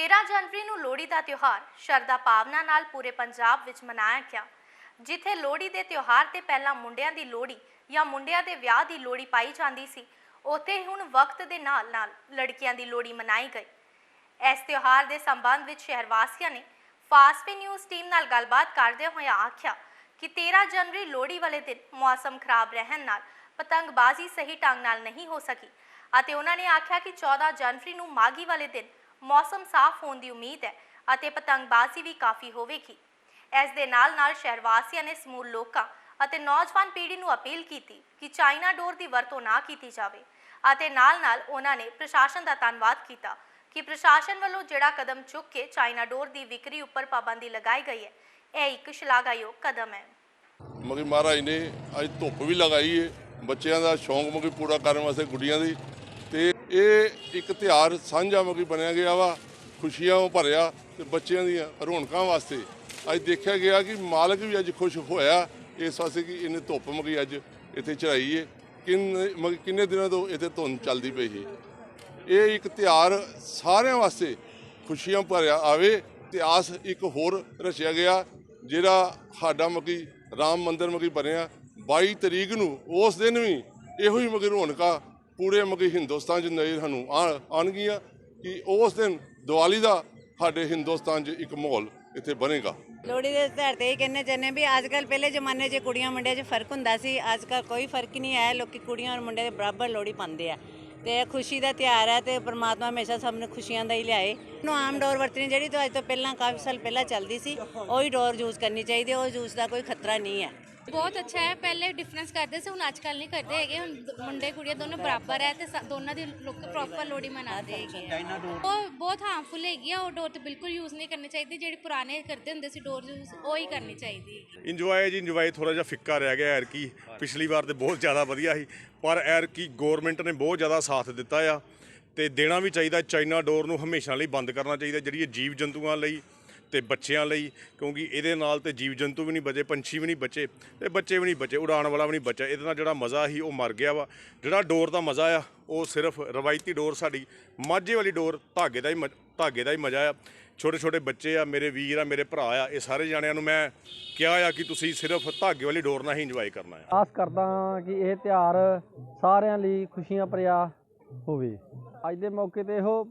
13 ਜਨਵਰੀ ਨੂੰ ਲੋਹੜੀ ਦਾ ਤਿਉਹਾਰ ਸ਼ਰਧਾ ਭਾਵਨਾ ਨਾਲ ਪੂਰੇ ਪੰਜਾਬ ਵਿੱਚ ਮਨਾਇਆ ਗਿਆ, ਜਿੱਥੇ ਲੋਹੜੀ ਦੇ ਤਿਉਹਾਰ ਤੇ ਪਹਿਲਾਂ ਮੁੰਡਿਆਂ ਦੀ ਲੋਹੜੀ ਜਾਂ ਮੁੰਡਿਆਂ ਦੇ ਵਿਆਹ ਦੀ ਲੋਹੜੀ ਪਾਈ ਜਾਂਦੀ ਸੀ, ਉੱਥੇ ਹੁਣ ਵਕਤ ਦੇ ਨਾਲ-ਨਾਲ ਲੜਕੀਆਂ ਦੀ ਲੋਹੜੀ ਮਨਾਈ ਗਈ। ਇਸ ਤਿਉਹਾਰ ਦੇ ਸੰਬੰਧ ਵਿੱਚ ਸ਼ਹਿਰ ਵਾਸੀਆਂ ਨੇ ਫਾਸਟ ਨਿਊਜ਼ ਟੀਮ ਨਾਲ ਗੱਲਬਾਤ ਕਰਦੇ ਹੋਏ ਆਖਿਆ ਕਿ 13 ਜਨਵਰੀ ਲੋਹੜੀ ਵਾਲੇ ਦਿਨ ਮੌਸਮ ਖਰਾਬ ਰਹਿਣ ਨਾਲ ਪਤੰਗਬਾਜ਼ੀ ਸਹੀ ਢੰਗ ਨਾਲ ਨਹੀਂ ਹੋ ਸਕੀ ਅਤੇ ਉਹਨਾਂ ਨੇ ਆਖਿਆ ਕਿ 14 ਜਨਵਰੀ ਨੂੰ ਮਾਗੀ ਵਾਲੇ ਦਿਨ ਮੌਸਮ ਸਾਫ਼ ਹੋਣ ਦੀ ਉਮੀਦ ਹੈ ਅਤੇ ਪਤੰਗਬਾਜ਼ੀ ਵੀ ਕਾਫੀ ਹੋਵੇਗੀ। ਇਸ ਦੇ ਨਾਲ ਨਾਲ ਸ਼ਹਿਰ ਵਾਸੀਆਂ ਨੇ ਸਮੂਹ ਲੋਕਾਂ ਅਤੇ ਨੌਜਵਾਨ ਪੀੜ੍ਹੀ ਨੂੰ ਅਪੀਲ ਕੀਤੀ ਕਿ ਚਾਈਨਾ ਡੋਰ ਦੀ ਵਰਤੋਂ ਨਾ ਕੀਤੀ ਜਾਵੇ ਅਤੇ ਨਾਲ ਨਾਲ ਉਹਨਾਂ ਨੇ ਪ੍ਰਸ਼ਾਸਨ ਦਾ ਧੰਨਵਾਦ ਕੀਤਾ ਕਿ ਪ੍ਰਸ਼ਾਸਨ ਵੱਲੋਂ ਜਿਹੜਾ ਕਦਮ ਚੁੱਕ ਕੇ ਚਾਈਨਾ ਡੋਰ ਦੀ ਵਿਕਰੀ ਉੱਪਰ ਪਾਬੰਦੀ ਲਗਾਈ ਗਈ ਹੈ, ਇਹ ਇੱਕ ਸ਼ਲਾਘਾਯੋਗ ਕਦਮ ਹੈ। ਮਗੀ ਮਹਾਰਾਜ ਨੇ ਅੱਜ ਧੁੱਪ ਵੀ ਲਗਾਈ ਏ, ਬੱਚਿਆਂ ਦਾ ਸ਼ੌਂਕ ਮਗੀ ਪੂਰਾ ਕਰਨ ਵਾਸਤੇ ਗੁੱਡੀਆਂ ਦੀ ਇਹ ਇੱਕ ਤਿਉਹਾਰ ਸਾਂਝਾ ਮਗੀ ਬਣਿਆ ਗਿਆ ਵਾ, ਖੁਸ਼ੀਆਂ ਭਰਿਆ ਤੇ ਬੱਚਿਆਂ ਦੀਆਂ ਰੌਣਕਾਂ ਵਾਸਤੇ। ਅੱਜ ਦੇਖਿਆ ਗਿਆ ਕਿ ਮਾਲਕ ਵੀ ਅੱਜ ਖੁਸ਼ ਹੋਇਆ, ਇਸ ਵਾਸਤੇ ਕਿ ਇਹਨੇ ਧੁੱਪ ਮਗੀ ਅੱਜ ਇੱਥੇ ਚੜਾਈ ਏ। ਕਿੰਨੇ ਮਗੀ ਕਿੰਨੇ ਦਿਨਾਂ ਤੋਂ ਇੱਥੇ ਧੁੰਦ ਚੱਲਦੀ ਪਈ ਹੈ ਇਹ ਇੱਕ ਤਿਉਹਾਰ ਸਾਰਿਆਂ ਵਾਸਤੇ ਖੁਸ਼ੀਆਂ ਭਰਿਆ ਆਵੇ ਇਤਿਹਾਸ ਇੱਕ ਹੋਰ ਰਚਿਆ ਗਿਆ, ਜਿਹੜਾ ਸਾਡਾ ਮਕੀ, ਰਾਮ ਮੰਦਿਰ ਮਕੀ ਬਣਿਆ। 22 ਤਰੀਕ ਨੂੰ ਉਸ ਦਿਨ ਵੀ ਇਹੋ ਹੀ ਮਕੀ ਰੌਣਕਾਂ ਪੂਰੇ ਮਕੀ ਹਿੰਦੁਸਤਾਨ 'ਚ ਨਜ਼ਰ ਸਾਨੂੰ ਆ- ਆਉਣਗੀਆਂ ਕਿ ਉਸ ਦਿਨ ਦੀਵਾਲੀ ਦਾ ਸਾਡੇ ਹਿੰਦੁਸਤਾਨ 'ਚ ਇੱਕ ਮਾਹੌਲ ਇੱਥੇ ਬਣੇਗਾ। ਲੋਹੜੀ ਦੇ ਤਿਉਹਾਰ ਤੇ ਹੀ ਕਹਿੰਦੇ ਚਾਹੁੰਦੇ ਵੀ ਅੱਜ ਕੱਲ ਪਹਿਲੇ ਜ਼ਮਾਨੇ 'ਚ ਕੁੜੀਆਂ ਮੁੰਡਿਆਂ 'ਚ ਫ਼ਰਕ ਹੁੰਦਾ ਸੀ ਅੱਜ ਕੱਲ ਕੋਈ ਫ਼ਰਕ ਨਹੀਂ ਹੈ ਲੋਕੀ ਕੁੜੀਆਂ ਔਰ ਮੁੰਡੇ ਦੇ ਬਰਾਬਰ ਲੋਹੜੀ ਪਾਉਂਦੇ ਆ। ਤੇ ਖੁਸ਼ੀ ਦਾ ਤਿਉਹਾਰ ਹੈ ਤੇ ਪ੍ਰਮਾਤਮਾ ਹਮੇਸ਼ਾ ਸਭ ਨੂੰ ਖੁਸ਼ੀਆਂ ਦਾ ਹੀ ਲਿਆਏ। ਨੂੰ ਆਮ ਡੋਰ ਵਰਤਣੀ ਜਿਹੜੀ ਤੋਂ ਅੱਜ ਤੋਂ ਪਹਿਲਾਂ, ਕਾਫੀ ਸਾਲ ਪਹਿਲਾਂ ਚੱਲਦੀ ਸੀ, ਉਹੀ ਡੋਰ ਯੂਜ਼ ਕਰਨੀ ਚਾਹੀਦੀ ਹੈ, ਉਹ ਯੂਜ਼ ਦਾ ਕੋਈ ਖਤਰਾ ਨਹੀਂ ਹੈ। ਬਹੁਤ ਅੱਛਾ ਹੈ। ਪਹਿਲੇ ਡਿਫਰੈਂਸ ਕਰਦੇ ਸੀ ਹੁਣ ਅੱਜ ਕੱਲ ਨਹੀਂ ਕਰਦੇ ਹੈਗੇ। ਹੁਣ ਦ- ਮੁੰਡੇ ਕੁੜੀਆਂ ਦੋਨੋਂ ਬਰਾਬਰ ਹੈ ਤੇ ਸ- ਦੋਨਾਂ ਦੀ ਲੋਕ ਪ੍ਰੋਪਰ ਲੋੜੀ ਮਨਾਉਂਦੇ ਹੈਗੇ ਆ। ਉਹ ਬਹੁਤ ਹਾਰਮਫੁਲ ਹੈਗੀ ਆ ਉਹ ਡੋਰ ਤੇ ਬਿਲਕੁਲ ਯੂਜ਼ ਨਹੀਂ ਕਰਨੀ ਚਾਹੀਦੀ। ਜਿਹੜੀ ਪੁਰਾਣੇ ਕਰਦੇ ਹੁੰਦੇ ਸੀ ਡੋਰ ਯੂਜ਼ ਉਹ ਹੀ ਕਰਨੀ ਚਾਹੀਦੀ ਹੈ। ਇੰਜੋਏ ਜੀ ਇੰਜੋਏ ਥੋੜਾ ਜਿਹਾ ਫਿੱਕਾ ਰਹਿ ਗਿਆ ਐਰ ਕੀ ਪਿਛਲੀ ਵਾਰ ਤੇ ਬਹੁਤ ਜ਼ਿਆਦਾ ਵਧੀਆ ਸੀ। ਪਰ ਐਰ ਕੀ ਗਵਰਨਮੈਂਟ ਨੇ ਬਹੁਤ ਜ਼ਿਆਦਾ ਸਾਥ ਦਿੱਤਾ ਆ। ਤੇ ਦੇਣਾ ਵੀ ਚਾਹੀਦਾ ਚਾਈਨਾ ਡੋਰ ਨੂੰ ਹਮੇਸ਼ਾ ਲਈ ਬੰਦ ਕਰਨਾ ਚਾਹੀਦਾ ਜਿਹੜੀ ਇਹ ਜੀਵ ਜੰਤੂਆਂ ਲਈ ਤੇ ਬੱਚਿਆਂ ਲਈ, ਕਿਉਂਕਿ ਇਹਦੇ ਨਾਲ ਤੇ ਜੀਵ ਜੰਤੂ ਵੀ ਨਹੀਂ ਬਚੇ, ਪੰਛੀ ਵੀ ਨਹੀਂ ਬਚੇ, ਤੇ ਬੱਚੇ ਵੀ ਨਹੀਂ ਬਚੇ, ਉਡਾਣ ਵਾਲਾ ਵੀ ਨਹੀਂ ਬਚਿਆ। ਇਹਦੇ ਨਾਲ ਜਿਹੜਾ ਮਜ਼ਾ ਸੀ, ਉਹ ਮਰ ਗਿਆ ਵਾ। ਜਿਹੜਾ ਡੋਰ ਦਾ ਮਜ਼ਾ ਆ, ਉਹ ਸਿਰਫ ਰਵਾਇਤੀ ਡੋਰ ਸਾਡੀ, ਮਾਝੇ ਵਾਲੀ ਡੋਰ ਧਾਗੇ ਦਾ ਹੀ ਮ- ਧਾਗੇ ਦਾ ਹੀ ਮਜ਼ਾ ਆ। ਛੋਟੇ ਛੋਟੇ ਬੱਚੇ ਆ, ਮੇਰੇ ਵੀਰ ਆ, ਮੇਰੇ ਭਰਾ ਆ, ਇਹ ਸਾਰੇ ਜਾਣਿਆਂ ਨੂੰ ਮੈਂ ਕਿਹਾ ਆ ਕਿ ਤੁਸੀਂ ਸਿਰਫ ਧਾਗੇ ਵਾਲੀ ਡੋਰ ਨਾਲ ਹੀ ਇੰਜੋਏ ਕਰਨਾ ਆ। ਆਸ ਕਰਦਾ ਹਾਂ ਕਿ ਇਹ ਤਿਉਹਾਰ ਸਾਰਿਆਂ ਲਈ ਖੁਸ਼ੀਆਂ ਭਰਿਆ ਹੋਵੇ। ਅੱਜ ਦੇ ਮੌਕੇ ਤੇ ਇਹੋ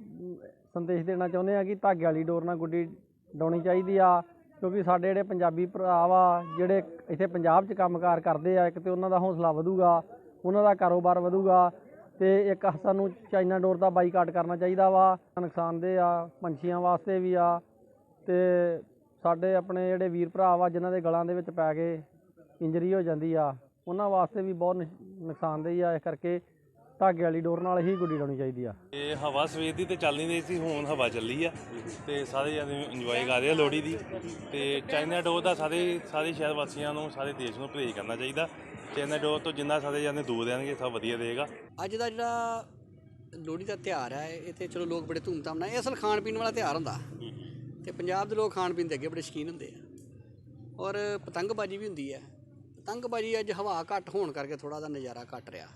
ਸੰਦੇਸ਼ ਦੇਣਾ ਚਾਹੁੰਦੇ ਆ ਕਿ ਧਾਗੇ ਵਾਲੀ ਡੋਰ ਨਾਲ ਗੁੱਡੀ ਡਾਉਣੀ ਚਾਹੀਦੀ ਆ, ਕਿਉਂਕਿ ਸਾਡੇ ਜਿਹੜੇ ਪੰਜਾਬੀ ਭਰਾ ਵਾ, ਜਿਹੜੇ ਇੱਥੇ ਪੰਜਾਬ 'ਚ ਕੰਮਕਾਰ ਕਰਦੇ ਆ, ਇੱਕ ਤੇ ਉਹਨਾਂ ਦਾ ਹੌਸਲਾ ਵਧੂਗਾ, ਉਹਨਾਂ ਦਾ ਕਾਰੋਬਾਰ ਵਧੂਗਾ, ਤੇ ਇੱਕ ਸਾਨੂੰ ਚਾਈਨਾ ਡੋਰ ਦਾ ਬਾਈਕਾਟ ਕਰਨਾ ਚਾਹੀਦਾ ਵਾ। ਨੁਕਸਾਨਦੇਹ ਆ, ਪੰਛੀਆਂ ਵਾਸਤੇ ਵੀ ਆ, ਤੇ ਸਾਡੇ ਆਪਣੇ ਜਿਹੜੇ ਵੀਰ ਭਰਾ ਵਾ, ਜਿਨ੍ਹਾਂ ਦੇ ਗਲਾਂ ਦੇ ਵਿੱਚ ਪੈ ਕੇ ਇੰਜਰੀ ਹੋ ਜਾਂਦੀ ਆ, ਉਹਨਾਂ ਵਾਸਤੇ ਵੀ ਬਹੁਤ ਨੁਕ- ਨੁਕਸਾਨਦੇਹ ਆ, ਇਸ ਕਰਕੇ ਧਾਗੇ ਵਾਲੀ ਡੋਰ ਨਾਲ ਹੀ ਗੁੱਡੀ ਡਾਉਣੀ ਚਾਹੀਦੀ ਆ। ਇਹ ਹਵਾ ਸਵੇਰ ਦੀ ਤੇ ਚੱਲ ਨਹੀਂ ਰਹੀ ਸੀ ਹੁਣ ਹਵਾ ਚੱਲੀ ਆ। ਤੇ ਸਾਰੇ ਜਣੇ ਇੰਜੋਏ ਕਰ ਰਹੇ ਆ ਲੋਹੜੀ ਦੀ। ਤੇ ਚਾਈਨਾ ਡੋਰ ਦਾ ਸਾਰੇ ਸਾਰੇ ਸ਼ਹਿਰ ਵਾਸੀਆਂ ਨੂੰ ਸਾਰੇ ਦੇਸ਼ ਨੂੰ ਪਰਹੇਜ਼ ਕਰਨਾ ਚਾਹੀਦਾ। ਚਾਈਨਾ ਡੋਰ ਤੋਂ ਜਿੰਨਾ ਸਾਰੇ ਜਣੇ ਦੂਰ ਰਹਿਣਗੇ ਸਭ ਵਧੀਆ ਰਹੇਗਾ। ਅੱਜ ਦਾ ਜਿਹੜਾ ਲੋਹੜੀ ਦਾ ਤਿਉਹਾਰ ਹੈ ਇਹ ਤੇ ਚਲੋ ਲੋਕ ਬੜੇ ਧੂਮਧਾਮ ਨਾਲ ਇਹ ਅਸਲ ਖਾਣ ਪੀਣ ਵਾਲਾ ਤਿਉਹਾਰ ਹੁੰਦਾ। ਤੇ ਪੰਜਾਬ ਦੇ ਲੋਕ ਖਾਣ ਪੀਣ ਦੇ ਅੱਗੇ ਬੜੇ ਸ਼ੌਕੀਨ ਹੁੰਦੇ ਆ। ਔਰ ਪਤੰਗਬਾਜ਼ੀ ਵੀ ਹੁੰਦੀ ਹੈ ਪਤੰਗਬਾਜ਼ੀ ਅੱਜ ਹਵਾ ਘੱਟ ਹੋਣ ਕਰਕੇ ਥੋੜਾ ਦਾ ਨਜ਼ਾਰਾ ਘੱਟ ਰਿਹਾ।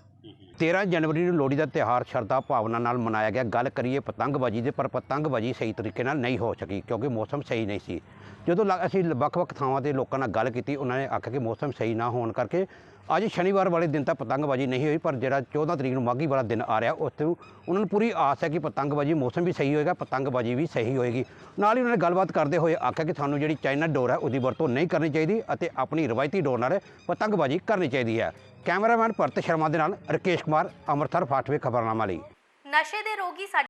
13 ਜਨਵਰੀ ਨੂੰ ਲੋਹੜੀ ਦਾ ਤਿਉਹਾਰ ਸ਼ਰਧਾ ਭਾਵਨਾ ਨਾਲ ਮਨਾਇਆ ਗਿਆ। ਗੱਲ ਕਰੀਏ ਪਤੰਗਬਾਜ਼ੀ ਦੇ, ਪਰ ਪਤੰਗਬਾਜ਼ੀ ਸਹੀ ਤਰੀਕੇ ਨਾਲ ਨਹੀਂ ਹੋ ਸਕੀ, ਕਿਉਂਕਿ ਮੌਸਮ ਸਹੀ ਨਹੀਂ ਸੀ। ਜਦੋਂ ਲ- ਅਸੀਂ ਵੱਖ-ਵੱਖ ਥਾਵਾਂ ਤੇ ਲੋਕਾਂ ਨਾਲ ਗੱਲ ਕੀਤੀ, ਉਹਨਾਂ ਨੇ ਆਖਿਆ ਕਿ ਮੌਸਮ ਸਹੀ ਨਾ ਹੋਣ ਕਰਕੇ ਅੱਜ ਸ਼ਨੀਵਾਰ ਵਾਲੇ ਦਿਨ ਤਾਂ ਪਤੰਗਬਾਜ਼ੀ ਨਹੀਂ ਹੋਈ, ਪਰ ਜਿਹੜਾ 14 ਤਰੀਕ ਨੂੰ ਮਾਘੀ ਵਾਲਾ ਦਿਨ ਆ ਰਿਹਾ, ਉਸ ਤੋਂ ਉਹਨਾਂ ਨੂੰ ਪੂਰੀ ਆਸ ਹੈ ਕਿ ਪਤੰਗਬਾਜ਼ੀ, ਮੌਸਮ ਵੀ ਸਹੀ ਹੋਏਗਾ, ਪਤੰਗਬਾਜ਼ੀ ਵੀ ਸਹੀ ਹੋਏਗੀ। ਨਾਲ ਹੀ ਉਹਨਾਂ ਨੇ ਗੱਲਬਾਤ ਕਰਦੇ ਹੋਏ ਆਖਿਆ ਕਿ ਸਾਨੂੰ ਜਿਹੜੀ ਚਾਈਨਾ ਡੋਰ ਹੈ, ਉਹਦੀ ਵਰਤੋਂ ਨਹੀਂ ਕਰਨੀ ਚਾਹੀਦੀ ਅਤੇ ਆਪਣੀ ਰਵਾਇਤੀ ਡੋਰ ਨਾਲ ਪਤੰਗਬਾਜ਼ੀ ਕਰਨੀ ਚਾਹੀਦੀ ਹੈ। ਕੈਮਰਾਮੈਨ ਭਰਤ ਸ਼ਰਮਾ ਦੇ ਨਾਲ ਰਕੇਸ਼ ਕੁਮਾਰ, ਅੰਮ੍ਰਿਤਸਰ, ਫਾਟਵੇ, ਖਬਰਨਾਮਾ ਲਈ। ਨਸ਼ੇ ਦੇ ਰੋਗੀ